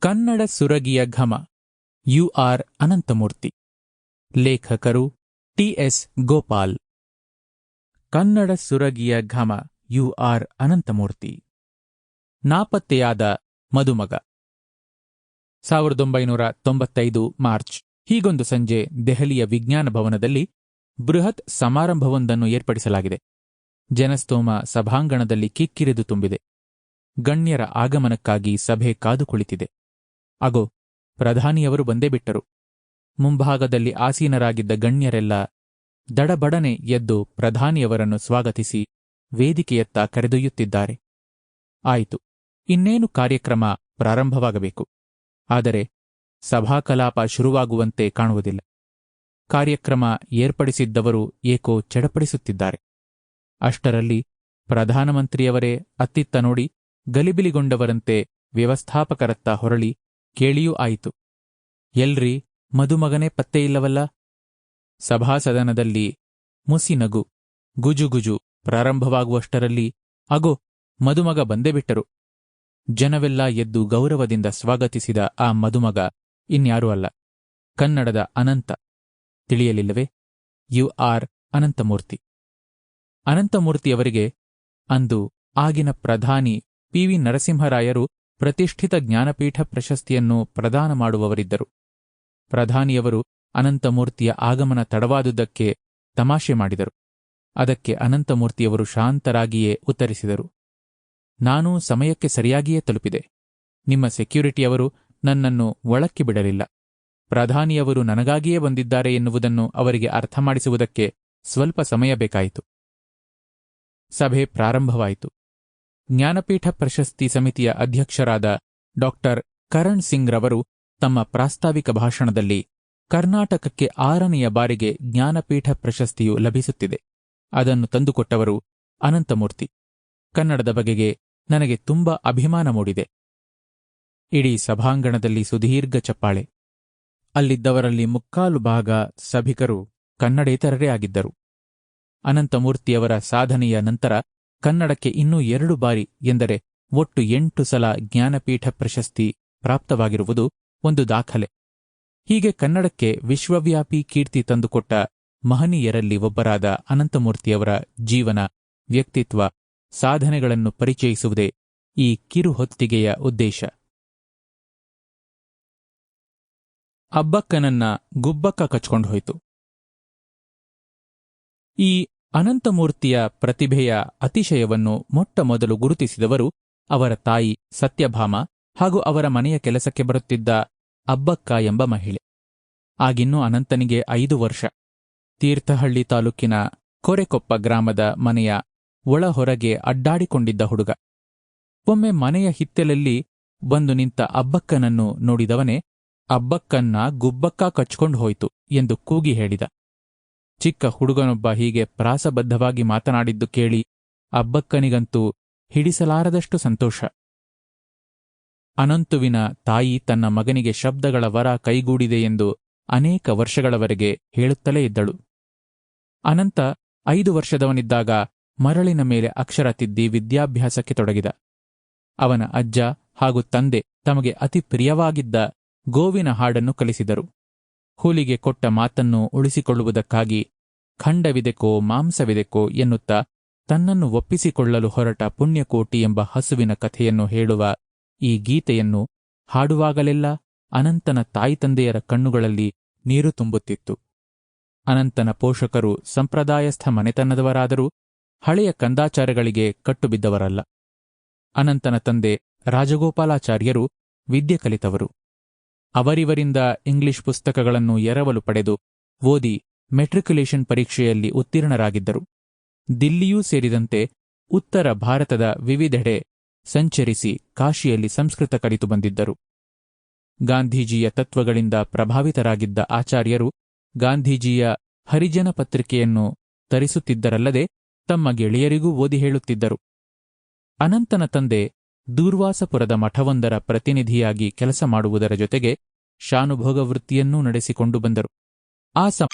ಕನ್ನಡ ಸುರಗಿಯ ಘಮ. U R Ananthamurthy. ಲೇಖಕರು ಟಿಎಸ್ ಗೋಪಾಲ್. ಕನ್ನಡ ಸುರಗಿಯ ಘಮ, ಯು ಆರ್ ಅನಂತಮೂರ್ತಿ. ನಾಪತ್ತೆಯಾದ ಮದುಮಗ. ಸಾವಿರದ ಒಂಬೈನೂರ ತೊಂಬತ್ತೈದು ಮಾರ್ಚ್, ಹೀಗೊಂದು ಸಂಜೆ ದೆಹಲಿಯ ವಿಜ್ಞಾನ ಭವನದಲ್ಲಿ ಬೃಹತ್ ಸಮಾರಂಭವೊಂದನ್ನು ಏರ್ಪಡಿಸಲಾಗಿದೆ. ಜನಸ್ತೋಮ ಸಭಾಂಗಣದಲ್ಲಿ ಕಿಕ್ಕಿರಿದು ತುಂಬಿದೆ. ಗಣ್ಯರ ಆಗಮನಕ್ಕಾಗಿ ಸಭೆ ಕಾದು ಕುಳಿತಿದೆ ಅಗೋ, ಪ್ರಧಾನಿಯವರು ಬಂದೇ ಬಿಟ್ಟರು. ಮುಂಭಾಗದಲ್ಲಿ ಆಸೀನರಾಗಿದ್ದ ಗಣ್ಯರೆಲ್ಲ ದಡಬಡನೆ ಎದ್ದು ಪ್ರಧಾನಿಯವರನ್ನು ಸ್ವಾಗತಿಸಿ ವೇದಿಕೆಯತ್ತ ಕರೆದೊಯ್ಯುತ್ತಿದ್ದಾರೆ. ಆಯಿತು, ಇನ್ನೇನು ಕಾರ್ಯಕ್ರಮ ಪ್ರಾರಂಭವಾಗಬೇಕು? ಆದರೆ ಸಭಾಕಲಾಪ ಶುರುವಾಗುವಂತೆ ಕಾಣುವುದಿಲ್ಲ. ಕಾರ್ಯಕ್ರಮ ಏರ್ಪಡಿಸಿದ್ದವರು ಏಕೋ ಚಡಪಡಿಸುತ್ತಿದ್ದಾರೆ. ಅಷ್ಟರಲ್ಲಿ ಪ್ರಧಾನಮಂತ್ರಿಯವರೇ ಅತ್ತಿತ್ತ ನೋಡಿ ಗಲಿಬಿಲಿಗೊಂಡವರಂತೆ ವ್ಯವಸ್ಥಾಪಕರತ್ತ ಹೊರಳಿ ಕೇಳಿಯೂ ಆಯಿತು. ಎಲ್ರಿ, ಮದುಮಗನೇ ಪತ್ತೆಯಿಲ್ಲವಲ್ಲ ಸಭಾಸದನದಲ್ಲಿ ಮುಸಿನಗು ಗುಜುಗುಜು ಪ್ರಾರಂಭವಾಗುವಷ್ಟರಲ್ಲಿ ಅಗೋ, ಮದುಮಗ ಬಂದೇ ಬಿಟ್ಟರು. ಜನವೆಲ್ಲ ಎದ್ದು ಗೌರವದಿಂದ ಸ್ವಾಗತಿಸಿದ ಆ ಮದುಮಗ ಇನ್ಯಾರೂ ಅಲ್ಲ. ಕನ್ನಡದ ಅನಂತ. ತಿಳಿಯಲಿಲ್ಲವೇ? U R Ananthamurthy. ಅನಂತಮೂರ್ತಿಯವರಿಗೆ ಅಂದು ಆಗಿನ ಪ್ರಧಾನಿ ಪಿ ವಿ ನರಸಿಂಹರಾಯರು ಪ್ರತಿಷ್ಠಿತ ಜ್ಞಾನಪೀಠ ಪ್ರಶಸ್ತಿಯನ್ನು ಪ್ರದಾನ ಮಾಡುವವರಿದ್ದರು. ಪ್ರಧಾನಿಯವರು ಅನಂತಮೂರ್ತಿಯ ಆಗಮನ ತಡವಾದುದಕ್ಕೆ ತಮಾಷೆ ಮಾಡಿದರು. ಅದಕ್ಕೆ ಅನಂತಮೂರ್ತಿಯವರು ಶಾಂತರಾಗಿಯೇ ಉತ್ತರಿಸಿದರು. ನಾನು ಸಮಯಕ್ಕೆ ಸರಿಯಾಗಿಯೇ ತಲುಪಿದೆ. ನಿಮ್ಮ ಸೆಕ್ಯೂರಿಟಿಯವರು ನನ್ನನ್ನು ಒಳಕ್ಕೆ ಬಿಡಲಿಲ್ಲ. ಪ್ರಧಾನಿಯವರು ನನಗಾಗಿಯೇ ಬಂದಿದ್ದಾರೆ ಎನ್ನುವುದನ್ನು ಅವರಿಗೆ ಅರ್ಥ ಮಾಡಿಸುವುದಕ್ಕೆ ಸ್ವಲ್ಪ ಸಮಯ ಬೇಕಾಯಿತು. ಸಭೆ ಪ್ರಾರಂಭವಾಯಿತು. ಜ್ಞಾನಪೀಠ ಪ್ರಶಸ್ತಿ ಸಮಿತಿಯ ಅಧ್ಯಕ್ಷರಾದ ಡಾಕ್ಟರ್ ಕರಣ್ ಸಿಂಗ್ ರವರು ತಮ್ಮ ಪ್ರಾಸ್ತಾವಿಕ ಭಾಷಣದಲ್ಲಿ ಕರ್ನಾಟಕಕ್ಕೆ ಆರನೆಯ ಬಾರಿಗೆ ಜ್ಞಾನಪೀಠ ಪ್ರಶಸ್ತಿಯು ಲಭಿಸುತ್ತಿದೆ. ಅದನ್ನು ತಂದುಕೊಟ್ಟವರು ಅನಂತಮೂರ್ತಿ. ಕನ್ನಡದ ಬಗೆಗೆ ನನಗೆ ತುಂಬ ಅಭಿಮಾನ ಮೂಡಿದೆ. ಇಡೀ ಸಭಾಂಗಣದಲ್ಲಿ ಸುದೀರ್ಘ ಚಪ್ಪಾಳೆ. ಅಲ್ಲಿದ್ದವರಲ್ಲಿ ಮುಕ್ಕಾಲು ಭಾಗ ಸಭಿಕರು ಕನ್ನಡೇತರರೇ ಆಗಿದ್ದರು. ಅನಂತಮೂರ್ತಿಯವರ ಸಾಧನೆಯ ನಂತರ ಕನ್ನಡಕ್ಕೆ ಇನ್ನೂ ಎರಡು ಬಾರಿ ಎಂದರೆ ಒಟ್ಟು ಎಂಟು ಸಲ ಜ್ಞಾನಪೀಠ ಪ್ರಶಸ್ತಿ ಪ್ರಾಪ್ತವಾಗಿರುವುದು ಒಂದು ದಾಖಲೆ. ಹೀಗೆ ಕನ್ನಡಕ್ಕೆ ವಿಶ್ವವ್ಯಾಪಿ ಕೀರ್ತಿ ತಂದುಕೊಟ್ಟ ಮಹನೀಯರಲ್ಲಿ ಒಬ್ಬರಾದ ಅನಂತಮೂರ್ತಿಯವರ ಜೀವನ, ವ್ಯಕ್ತಿತ್ವ, ಸಾಧನೆಗಳನ್ನು ಪರಿಚಯಿಸುವುದೇ ಈ ಕಿರುಹೊತ್ತಿಗೆಯ ಉದ್ದೇಶ. ಅಬ್ಬಕ್ಕನನ್ನ ಗುಬ್ಬಕ್ಕ ಕಚ್ಕೊಂಡು ಹೋಯಿತು. ಈ ಅನಂತಮೂರ್ತಿಯ ಪ್ರತಿಭೆಯ ಅತಿಶಯವನ್ನು ಮೊಟ್ಟಮೊದಲು ಗುರುತಿಸಿದವರು ಅವರ ತಾಯಿ ಸತ್ಯಭಾಮ ಹಾಗೂ ಅವರ ಮನೆಯ ಕೆಲಸಕ್ಕೆ ಬರುತ್ತಿದ್ದ ಅಬ್ಬಕ್ಕ ಎಂಬ ಮಹಿಳೆ. ಆಗಿನ್ನೂ ಅನಂತನಿಗೆ ಐದು ವರ್ಷ. ತೀರ್ಥಹಳ್ಳಿ ತಾಲೂಕಿನ ಕೊರೆಕೊಪ್ಪ ಗ್ರಾಮದ ಮನೆಯ ಒಳ ಹೊರಗೆ ಅಡ್ಡಾಡಿಕೊಂಡಿದ್ದ ಹುಡುಗ. ಒಮ್ಮೆ ಮನೆಯ ಹಿತ್ತೆಲಲ್ಲಿ ಬಂದು ನಿಂತ ಅಬ್ಬಕ್ಕನನ್ನು ನೋಡಿದವನೇ, ಅಬ್ಬಕ್ಕನ್ನ ಗುಬ್ಬಕ್ಕ ಕಚ್ಕೊಂಡು ಹೋಯ್ತು ಎಂದು ಕೂಗಿ ಹೇಳಿದ. ಚಿಕ್ಕ ಹುಡುಗನೊಬ್ಬ ಹೀಗೆ ಪ್ರಾಸಬದ್ಧವಾಗಿ ಮಾತನಾಡಿದ್ದು ಕೇಳಿ ಅಬ್ಬಕ್ಕನಿಗಂತೂ ಹಿಡಿಸಲಾರದಷ್ಟು ಸಂತೋಷ. ಅನಂತುವಿನ ತಾಯಿ ತನ್ನ ಮಗನಿಗೆ ಶಬ್ದಗಳ ವರ ಕೈಗೂಡಿದೆ ಎಂದು ಅನೇಕ ವರ್ಷಗಳವರೆಗೆ ಹೇಳುತ್ತಲೇ ಇದ್ದಳು. ಅನಂತ ಐದು ವರ್ಷದವನಿದ್ದಾಗ ಮರಳಿನ ಮೇಲೆ ಅಕ್ಷರ ತಿದ್ದಿ ವಿದ್ಯಾಭ್ಯಾಸಕ್ಕೆ ತೊಡಗಿದ. ಅವನ ಅಜ್ಜ ಹಾಗೂ ತಂದೆ ತಮಗೆ ಅತಿ ಪ್ರಿಯವಾಗಿದ್ದ ಗೋವಿನ ಹಾಡನ್ನು ಕಲಿಸಿದರು. ಹುಲಿಗೆ ಕೊಟ್ಟ ಮಾತನ್ನು ಉಳಿಸಿಕೊಳ್ಳುವುದಕ್ಕಾಗಿ, ಖಂಡವಿದೆಕೋ, ಮಾಂಸವಿದೆಕೋ ಎನ್ನುತ್ತಾ ತನ್ನನ್ನು ಒಪ್ಪಿಸಿಕೊಳ್ಳಲು ಹೊರಟ ಪುಣ್ಯಕೋಟಿ ಎಂಬ ಹಸುವಿನ ಕಥೆಯನ್ನು ಹೇಳುವ ಈ ಗೀತೆಯನ್ನು ಹಾಡುವಾಗಲೆಲ್ಲ ಅನಂತನ ತಾಯಿ ತಂದೆಯರ ಕಣ್ಣುಗಳಲ್ಲಿ ನೀರು ತುಂಬುತ್ತಿತ್ತು. ಅನಂತನ ಪೋಷಕರು ಸಂಪ್ರದಾಯಸ್ಥ ಮನೆತನದವರಾದರೂ ಹಳೆಯ ಕಂದಾಚಾರಗಳಿಗೆ ಕಟ್ಟುಬಿದ್ದವರಲ್ಲ. ಅನಂತನ ತಂದೆ ರಾಜಗೋಪಾಲಾಚಾರ್ಯರು ವಿದ್ಯೆ ಕಲಿತವರು. ಅವರಿವರಿಂದ ಇಂಗ್ಲಿಷ್ ಪುಸ್ತಕಗಳನ್ನು ಎರವಲು ಪಡೆದು ಓದಿ ಮೆಟ್ರಿಕ್ಯುಲೇಷನ್ ಪರೀಕ್ಷೆಯಲ್ಲಿ ಉತ್ತೀರ್ಣರಾಗಿದ್ದರು. ದಿಲ್ಲಿಯೂ ಸೇರಿದಂತೆ ಉತ್ತರ ಭಾರತದ ವಿವಿಧೆಡೆ ಸಂಚರಿಸಿ ಕಾಶಿಯಲ್ಲಿ ಸಂಸ್ಕೃತ ಕಲಿತು ಬಂದಿದ್ದರು. ಗಾಂಧೀಜಿಯ ತತ್ವಗಳಿಂದ ಪ್ರಭಾವಿತರಾಗಿದ್ದ ಆಚಾರ್ಯರು ಗಾಂಧೀಜಿಯ ಹರಿಜನ ಪತ್ರಿಕೆಯನ್ನು ತರಿಸುತ್ತಿದ್ದರಲ್ಲದೆ ತಮ್ಮ ಗೆಳೆಯರಿಗೂ ಓದಿ ಹೇಳುತ್ತಿದ್ದರು. ಅನಂತನ ತಂದೆ ದೂರ್ವಾಸಪುರದ ಮಠವೊಂದರ ಪ್ರತಿನಿಧಿಯಾಗಿ ಕೆಲಸ ಮಾಡುವುದರ ಜೊತೆಗೆ ಶಾನುಭೋಗ ವೃತ್ತಿಯನ್ನೂ ನಡೆಸಿಕೊಂಡು ಬಂದರು. ಆ ಸಮ